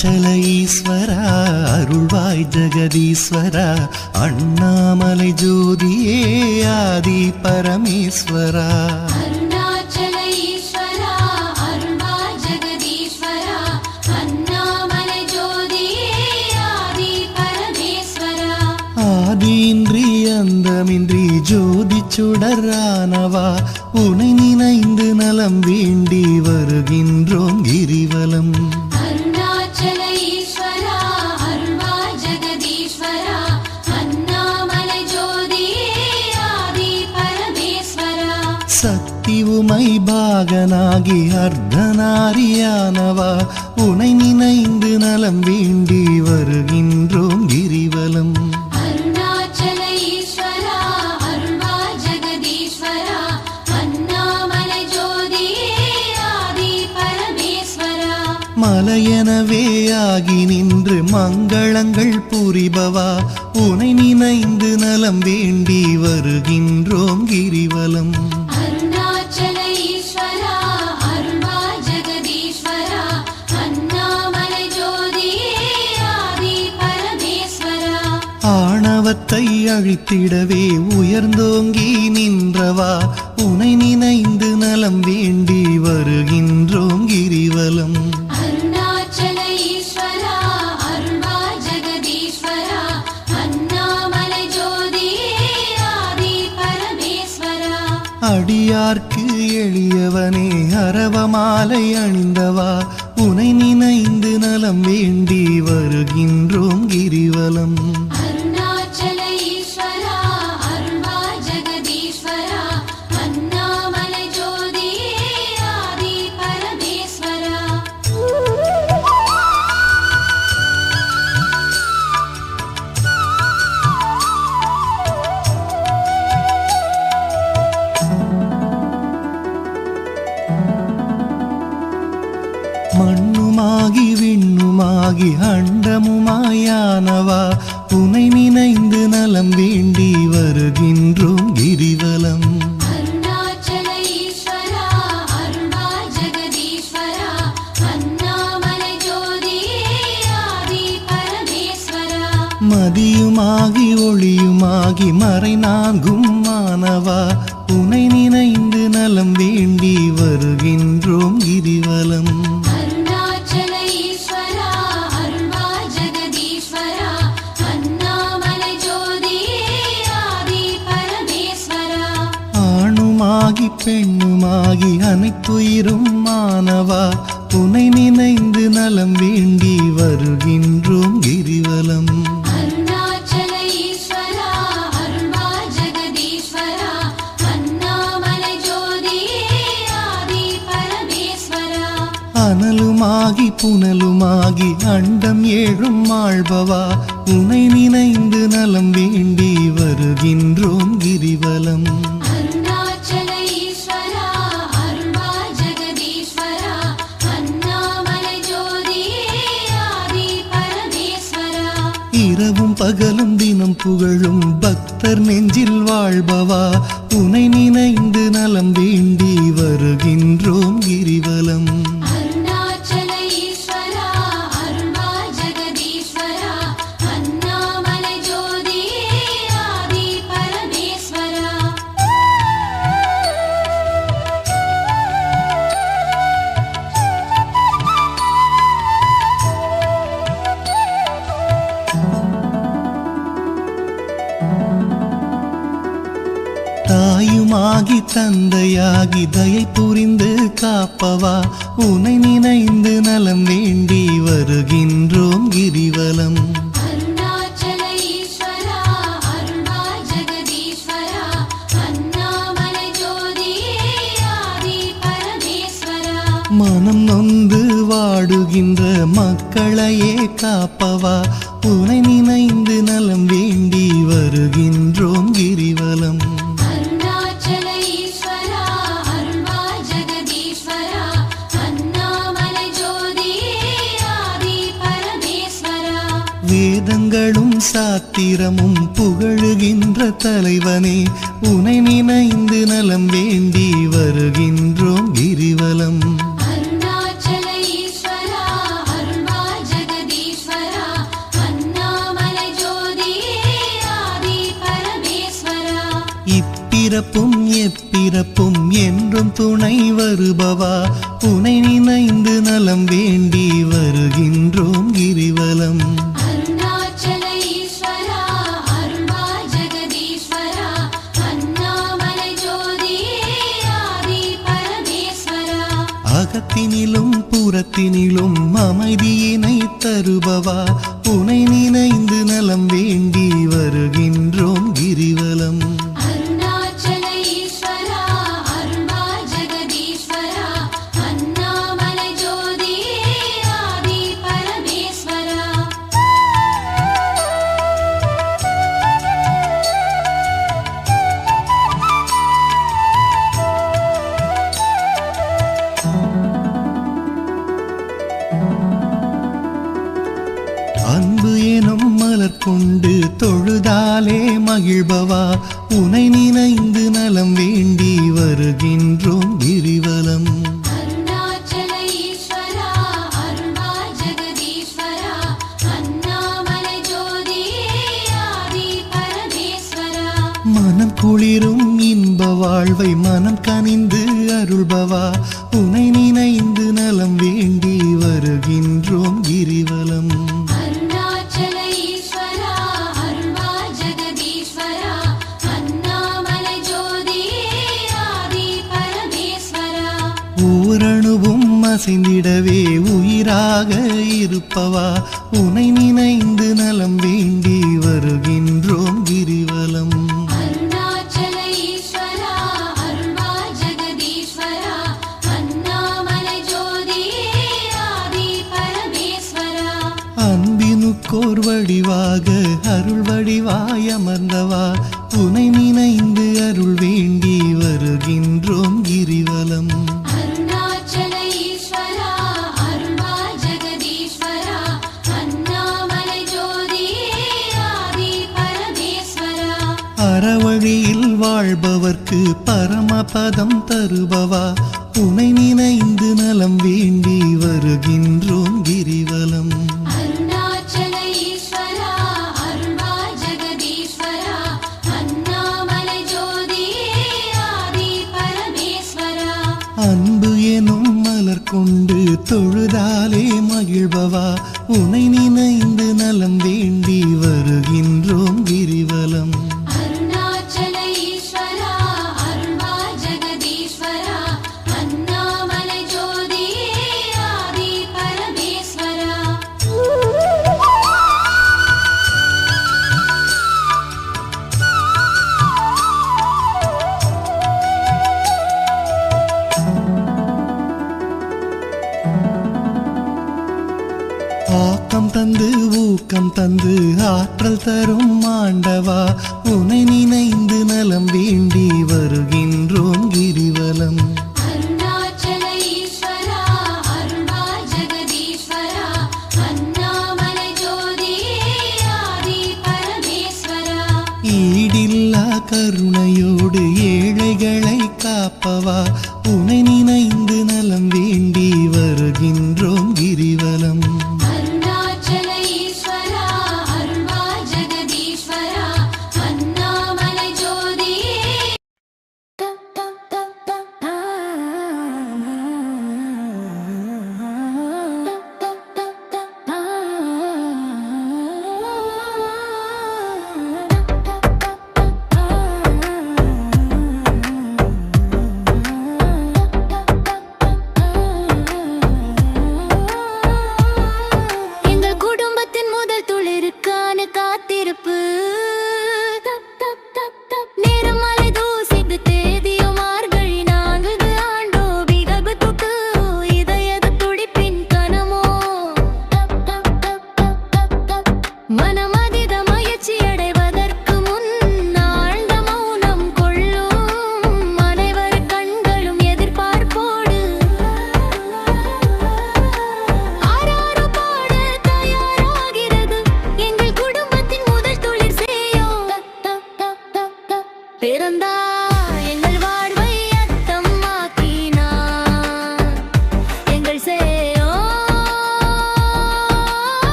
அருணாச்சல ஈஸ்வரா அருள்வாய் ஜெகதீஸ்வரா அண்ணாமலை ஜோதியே ஆதி பரமேஸ்வரா. ஆதியின்றி அந்தமின்றி ஜோதி சுடரானவா உனை நினைந்து நலம் வேண்டி வருகின்றோம் கிரிவலம். உமை பாகனாகி அர்த்தநாரியானவா? உனை நினைந்து நலம் வேண்டி வருகின்றோம் கிரிவலம். மலையெனவே ஆகி நின்று மங்களங்கள் புரிபவா? உனை நினைந்து நலம் வேண்டி வருகின்றோம் கிரிவலம். ஆணவத்தை அழித்திடவே உயர்ந்தோங்கி நின்றவா? உனை நினைந்து நலம் வேண்டி வருகின்றோம் கிரிவலம். அடியார்க்கு எளியவனே அரவமாலை அணிந்தவா? உனை நினைந்து நலம் வேண்டி வருகின்றோம் கிரிவலம். விண்ணுமாகி அண்டமுமாயானவா? உனை நினைந்து நலம் வேண்டி வருகின்றோம் கிரிவலம். மதியுமாகி ஒளியுமாகி மறை நான்கும் பெண்ணுமாகி அனைத்துயிரும் மானவா உனை நினைந்து நலம் வேண்டி வருகின்றோம் கிரிவலம். அனலுமாகி புனலுமாகி அண்டம் ஏழும் ஆழ்பவா உனை நினைந்து நலம் வேண்டி வருகின்றோம் பகலும் தினம் புகழும் பக்தர் நெஞ்சில் வாழ்பவா? உனை நினைந்து நலம் வேண்டி வருகின்றோம் கிரிவலம். தாயுமாகி தந்தையாகி தயை புரிந்து காப்பவா? உனை நினைந்து நலம் வேண்டி வருகின்றோம் கிரிவலம். மனம் நொந்து வாடுகின்ற மக்களையே காப்பவா? உனை நினைந்து நலம் வேண்டி வருகின்றோம் கிரிவலம். வேதங்களும் சாத்திரமும் புகழுகின்ற தலைவனே உனை நினைந்து நலம் வேண்டி வருகின்றோம் கிரிவலம். இப்பிறப்பும் எப்பிறப்பும் என்றும் துணை வருபவா உனை நினைந்து நலம் வேண்டி வருகின்றோம் கிரிவலம். அகத்தினிலும் புறத்தினிலும் அமைதியினை தருபவா? உனை நினைந்து நலம் வேண்டி வருகின்றோம். மலர் கொண்டு தொழுதாலே மகிழ்பவா? உனை நினைந்து நலம் வேண்டி வருகின்றோம் கிரிவலம். மனம் குளிரும் இன்ப வாழ்வை மனம் கனிந்து அருள்பவா? உனை நினைந்து நலம் வேண்டி வருகின்றோம் அசைந்திடவே உயிராக இருப்பவா? உனை நினைந்து நலம் வேண்டி வருகின்றோம் கிரிவலம். அன்பினுக்கோர் வடிவாக அருள் வடிவாய் அமர்ந்தவா? உனை நினைந்து அருள் வேண்டி வருகின்றோம் கிரிவலம். வாழ்பவர்க்கு பரமபதம் தருபவா? உனை நினைந்து நலம் வேண்டி வருகின்றோம் கிரிவலம். அன்பு எனும் மலர் கொண்டு தொழுதாலே மகிழ்பவா? உனை நினைந்து நலம் வேண்டி வருகின்றோம் ஊக்கம் தந்து ஆற்றல் தரும் ஆண்டவா உனை நினைந்து நலம் வேண்டி வருகின்றோம் கிரிவலம். ஈடில்லா கருணையோடு ஏழைகளை காப்பவா உனை நினைந்து நலம் வேண்டி அருணாச்சல